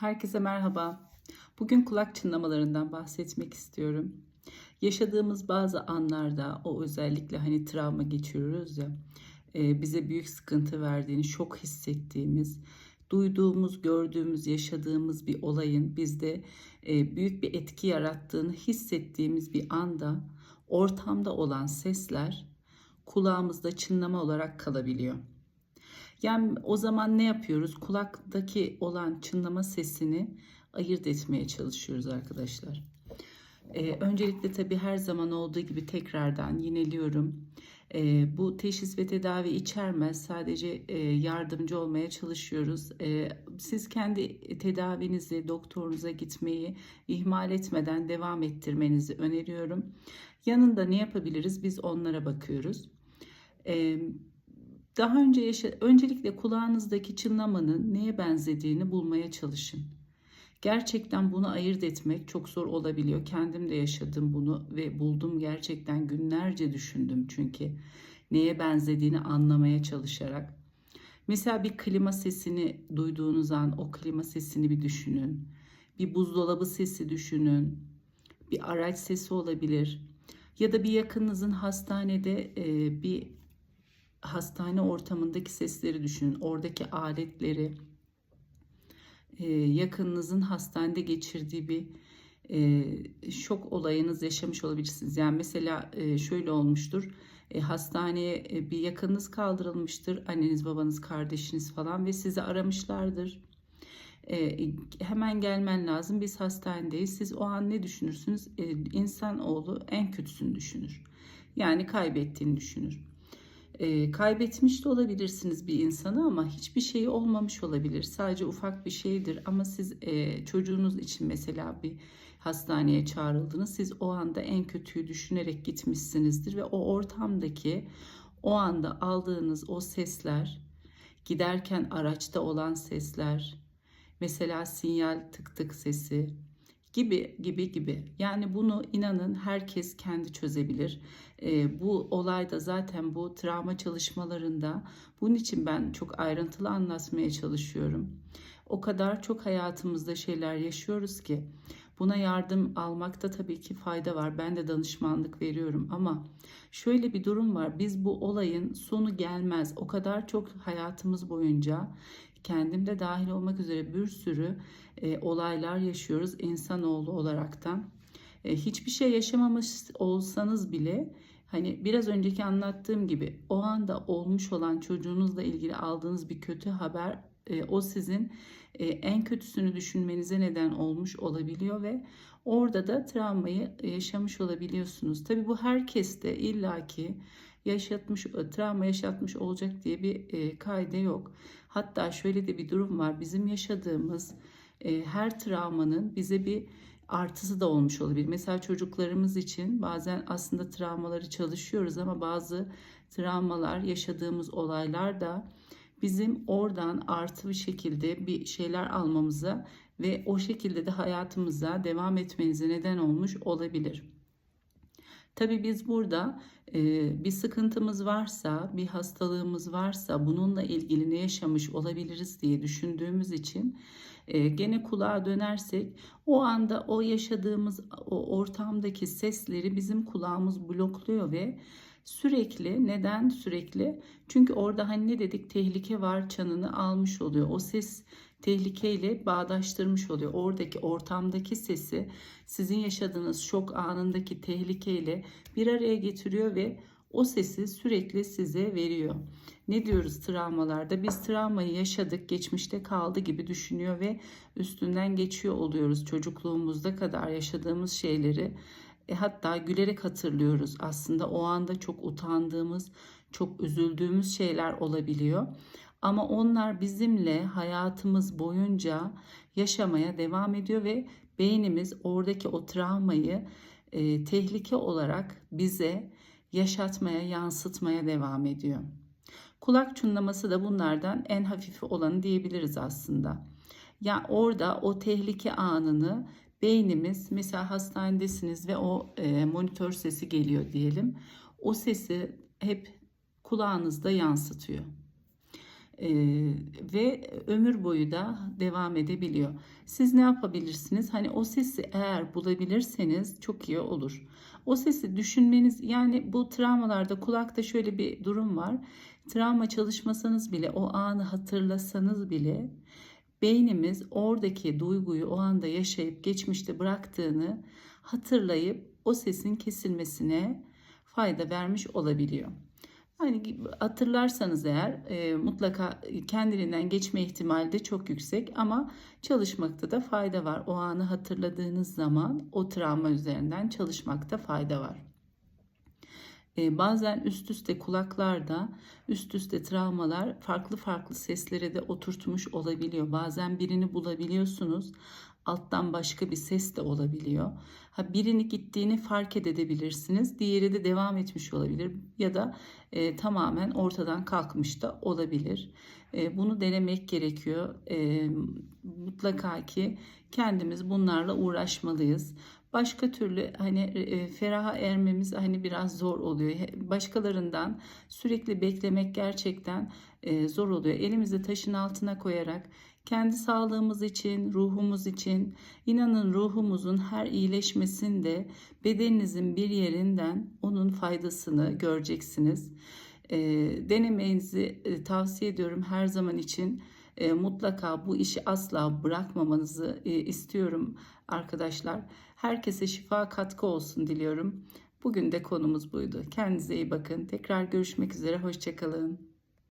Herkese merhaba. Bugün kulak çınlamalarından bahsetmek istiyorum. Yaşadığımız bazı anlarda o özellikle hani travma geçiriyoruz ya e, bize büyük sıkıntı verdiğini, şok hissettiğimiz, duyduğumuz, gördüğümüz, yaşadığımız bir olayın bizde e, büyük bir etki yarattığını hissettiğimiz bir anda ortamda olan sesler kulağımızda çınlama olarak kalabiliyor. Yani o zaman ne yapıyoruz? Kulaktaki olan çınlama sesini ayırt etmeye çalışıyoruz arkadaşlar. Ee, öncelikle tabii her zaman olduğu gibi tekrardan yineliyorum. Ee, bu teşhis ve tedavi içermez. Sadece e, yardımcı olmaya çalışıyoruz. Ee, siz kendi tedavinizi, doktorunuza gitmeyi ihmal etmeden devam ettirmenizi öneriyorum. Yanında ne yapabiliriz? Biz onlara bakıyoruz. Ee, daha önce yaşa öncelikle kulağınızdaki çınlamanın neye benzediğini bulmaya çalışın. Gerçekten bunu ayırt etmek çok zor olabiliyor. Kendim de yaşadım bunu ve buldum gerçekten günlerce düşündüm çünkü neye benzediğini anlamaya çalışarak. Mesela bir klima sesini duyduğunuz an o klima sesini bir düşünün. Bir buzdolabı sesi düşünün. Bir araç sesi olabilir. Ya da bir yakınınızın hastanede bir hastane ortamındaki sesleri düşünün. Oradaki aletleri, e, yakınınızın hastanede geçirdiği bir e, şok olayınız yaşamış olabilirsiniz. Yani mesela e, şöyle olmuştur. Hastaneye bir yakınınız kaldırılmıştır. Anneniz, babanız, kardeşiniz falan ve sizi aramışlardır. E, hemen gelmen lazım. Biz hastanedeyiz. Siz o an ne düşünürsünüz? E, insanoğlu en kötüsünü düşünür. Yani kaybettiğini düşünür. E, kaybetmiş de olabilirsiniz bir insanı ama hiçbir şey olmamış olabilir. Sadece ufak bir şeydir ama siz e, çocuğunuz için mesela bir hastaneye çağrıldınız. Siz o anda en kötüyü düşünerek gitmişsinizdir ve o ortamdaki o anda aldığınız o sesler, giderken araçta olan sesler, mesela sinyal tık tık sesi, gibi gibi gibi. Yani bunu inanın herkes kendi çözebilir. E, bu olayda zaten bu travma çalışmalarında bunun için ben çok ayrıntılı anlatmaya çalışıyorum. O kadar çok hayatımızda şeyler yaşıyoruz ki buna yardım almakta tabii ki fayda var. Ben de danışmanlık veriyorum ama şöyle bir durum var. Biz bu olayın sonu gelmez. O kadar çok hayatımız boyunca kendim de dahil olmak üzere bir sürü e, olaylar yaşıyoruz insanoğlu olaraktan. E, hiçbir şey yaşamamış olsanız bile hani biraz önceki anlattığım gibi o anda olmuş olan çocuğunuzla ilgili aldığınız bir kötü haber e, o sizin e, en kötüsünü düşünmenize neden olmuş olabiliyor ve orada da travmayı yaşamış olabiliyorsunuz. Tabi bu herkeste illaki yaşatmış, travma yaşatmış olacak diye bir e, yok. Hatta şöyle de bir durum var. Bizim yaşadığımız e, her travmanın bize bir artısı da olmuş olabilir. Mesela çocuklarımız için bazen aslında travmaları çalışıyoruz ama bazı travmalar, yaşadığımız olaylar da bizim oradan artı bir şekilde bir şeyler almamıza ve o şekilde de hayatımıza devam etmenize neden olmuş olabilir. Tabii biz burada e, bir sıkıntımız varsa, bir hastalığımız varsa bununla ilgili ne yaşamış olabiliriz diye düşündüğümüz için e, gene kulağa dönersek o anda o yaşadığımız o ortamdaki sesleri bizim kulağımız blokluyor ve sürekli neden sürekli? Çünkü orada hani ne dedik tehlike var çanını almış oluyor. O ses tehlikeyle bağdaştırmış oluyor. Oradaki ortamdaki sesi sizin yaşadığınız şok anındaki tehlikeyle bir araya getiriyor ve o sesi sürekli size veriyor. Ne diyoruz travmalarda? Biz travmayı yaşadık, geçmişte kaldı gibi düşünüyor ve üstünden geçiyor oluyoruz. Çocukluğumuzda kadar yaşadığımız şeyleri e, hatta gülerek hatırlıyoruz. Aslında o anda çok utandığımız, çok üzüldüğümüz şeyler olabiliyor. Ama onlar bizimle hayatımız boyunca yaşamaya devam ediyor ve beynimiz oradaki o travmayı e, tehlike olarak bize yaşatmaya, yansıtmaya devam ediyor. Kulak çınlaması da bunlardan en hafifi olanı diyebiliriz aslında. Ya yani orada o tehlike anını beynimiz mesela hastanedesiniz ve o e, monitör sesi geliyor diyelim. O sesi hep kulağınızda yansıtıyor. Ee, ve ömür boyu da devam edebiliyor. Siz ne yapabilirsiniz? Hani o sesi eğer bulabilirseniz çok iyi olur. O sesi düşünmeniz yani bu travmalarda kulakta şöyle bir durum var. Travma çalışmasanız bile o anı hatırlasanız bile beynimiz oradaki duyguyu o anda yaşayıp geçmişte bıraktığını hatırlayıp o sesin kesilmesine fayda vermiş olabiliyor. Hani hatırlarsanız eğer e, mutlaka kendiliğinden geçme ihtimali de çok yüksek ama çalışmakta da fayda var. O anı hatırladığınız zaman o travma üzerinden çalışmakta fayda var. E, bazen üst üste kulaklarda üst üste travmalar farklı farklı seslere de oturtmuş olabiliyor. Bazen birini bulabiliyorsunuz. Alttan başka bir ses de olabiliyor. Ha birini gittiğini fark edebilirsiniz. Diğeri de devam etmiş olabilir ya da e, tamamen ortadan kalkmış da olabilir. E, bunu denemek gerekiyor. E, mutlaka ki kendimiz bunlarla uğraşmalıyız. Başka türlü hani e, feraha ermemiz hani biraz zor oluyor. Başkalarından sürekli beklemek gerçekten e, zor oluyor. Elimizi taşın altına koyarak kendi sağlığımız için, ruhumuz için, inanın ruhumuzun her iyileşmesinde bedeninizin bir yerinden onun faydasını göreceksiniz. E, denemenizi e, tavsiye ediyorum her zaman için. E, mutlaka bu işi asla bırakmamanızı e, istiyorum arkadaşlar. Herkese şifa katkı olsun diliyorum. Bugün de konumuz buydu. Kendinize iyi bakın. Tekrar görüşmek üzere. Hoşçakalın.